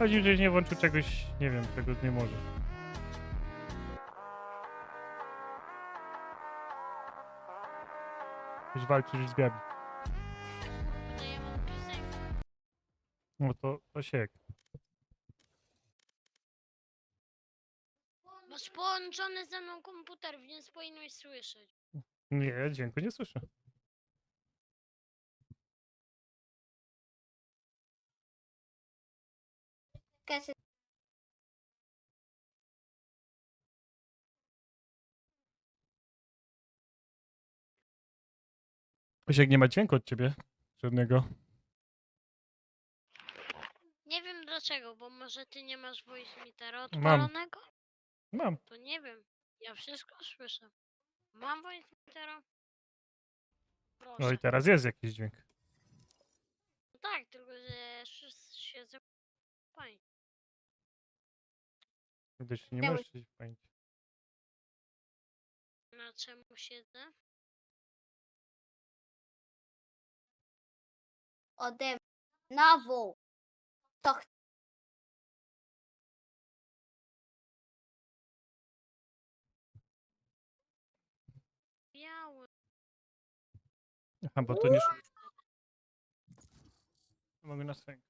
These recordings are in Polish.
Chodzi, że nie włączył czegoś, nie wiem, czego nie może. Ktoś walczy z drzwiami. To ja mam piosenkę. No to, to siek. Masz połączony ze mną komputer, więc powinieneś słyszeć. Nie, dźwięku nie słyszę. Kasy- Siek nie ma dźwięku od ciebie. Żadnego. Nie wiem dlaczego, bo może ty nie masz voice metera Mam. odpalonego? Mam. To nie wiem. Ja wszystko słyszę. Mam voice metera? Proszę. No i teraz jest jakiś dźwięk. No tak, tylko że wszyscy siedzą fajnie. Gdyż nie Miały- możesz się pamięć. Na czemu siedzę? Ode mnie. Znowu. To ch- Biały. Aha, bo to nie... Mogę na swoim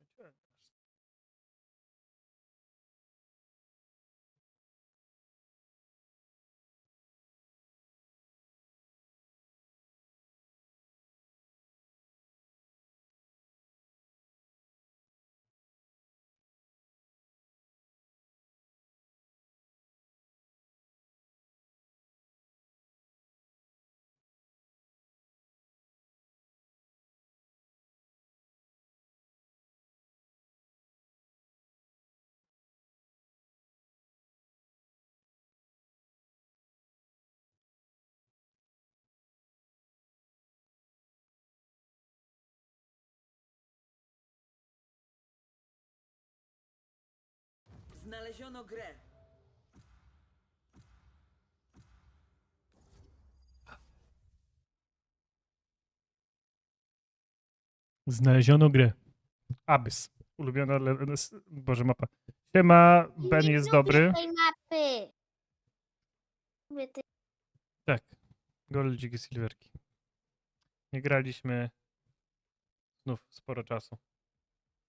Znaleziono grę. Znaleziono grę. Abyss. Ulubiona... le- s- Boże, mapa. Siema, Ben Nie jest lubię dobry. tej mapy. Lubię tej- Tak. Goldziki silverki. Nie graliśmy znów sporo czasu.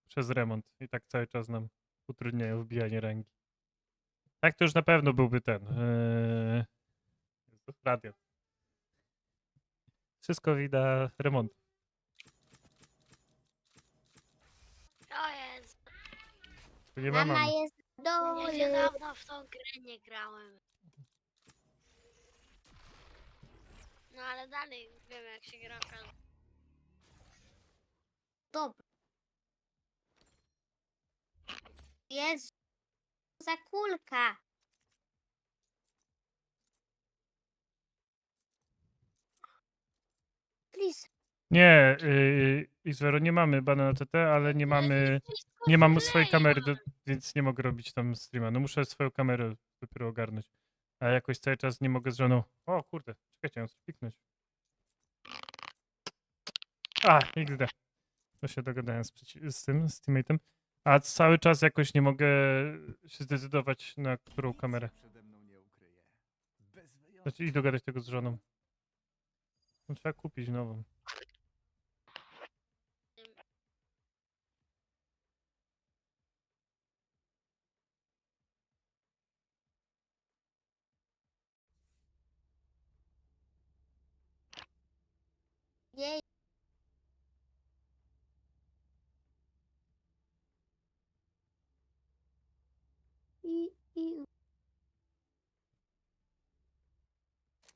Przez remont. I tak cały czas nam utrudniają wbijanie rangi. Tak to już na pewno byłby ten. Yy... Radio. Wszystko wida remont. O jest. Tu nie ma Mama mamy. jest w Ja się dawno w tą grę nie grałem. No ale dalej wiem jak się gra. w każdą- Dobra. Jest za kulka. Please. Nie, yy, Izwero, nie mamy bana na TT, ale nie mamy, nie mam swojej kamery, do, więc nie mogę robić tam streama. No muszę swoją kamerę dopiero ogarnąć. A jakoś cały czas nie mogę z żoną. O kurde, czekajcie, muszę kliknąć. A, XD. To się dogadałem z, z tym, z teammate'em. A cały czas jakoś nie mogę się zdecydować na którą kamerę. Znaczy i dogadać tego z żoną. No, trzeba kupić nową. Jej. I, i,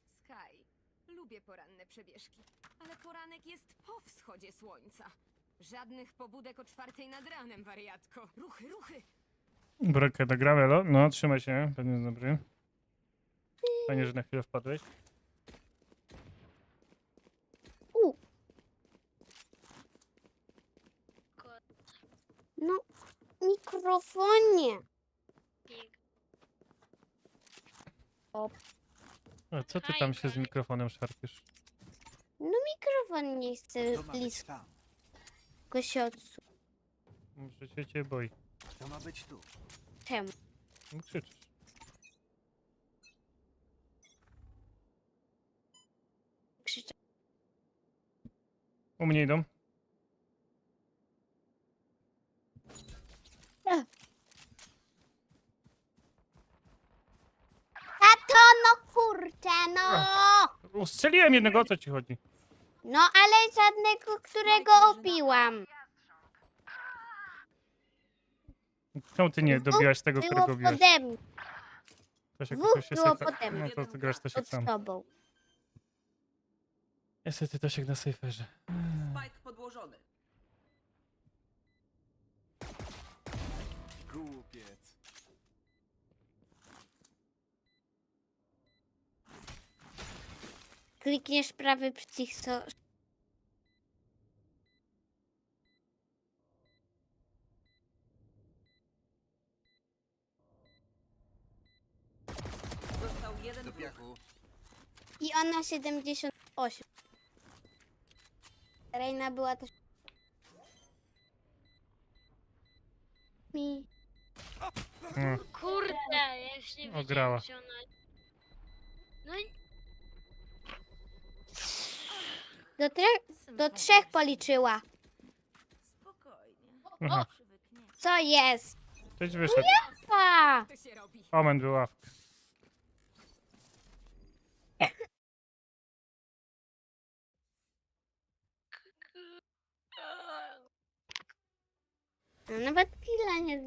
Sky, lubię poranne przebieżki, ale poranek jest po wschodzie słońca. Żadnych pobudek o czwartej nad ranem, wariatko. Ruchy, ruchy! Brokę nagramy, no? No, trzymaj się, ten jest dobry. Fajnie, że na chwilę wpadłeś. no, mikrofonie. Pik. A co ty tam się z mikrofonem szarpiesz? Mikrofon nie chce To blisko tam. się odsunąć. Muszę się cię boi. Kto ma być tu? Czemu? No krzyczysz. Krzyczę. U mnie idą. No! Ustrzeliłem jednego, o co ci chodzi? No ale żadnego, którego obiłam. Czemu ty nie dobiłaś tego, Było którego biłeś? pode mnie, Tosiek, dwóch to się było sejfe- pode mnie. No to ty grasz Tosiek od sam. tobą. Niestety Tosiek na sejferze. Spike podłożony. Klikniesz prawy przycisk. Został jeden Do wróg. piachu. I ona 78. Reina była też... Mi. No, Kurde, ja już nie wiedziałem, Ograła. gdzie ona... Do, tre- do trzech policzyła. Spokojnie. Aha. Co jest? ktoś wyszedł. Pa! To się robi. Omen był ławka. Nawet killa nie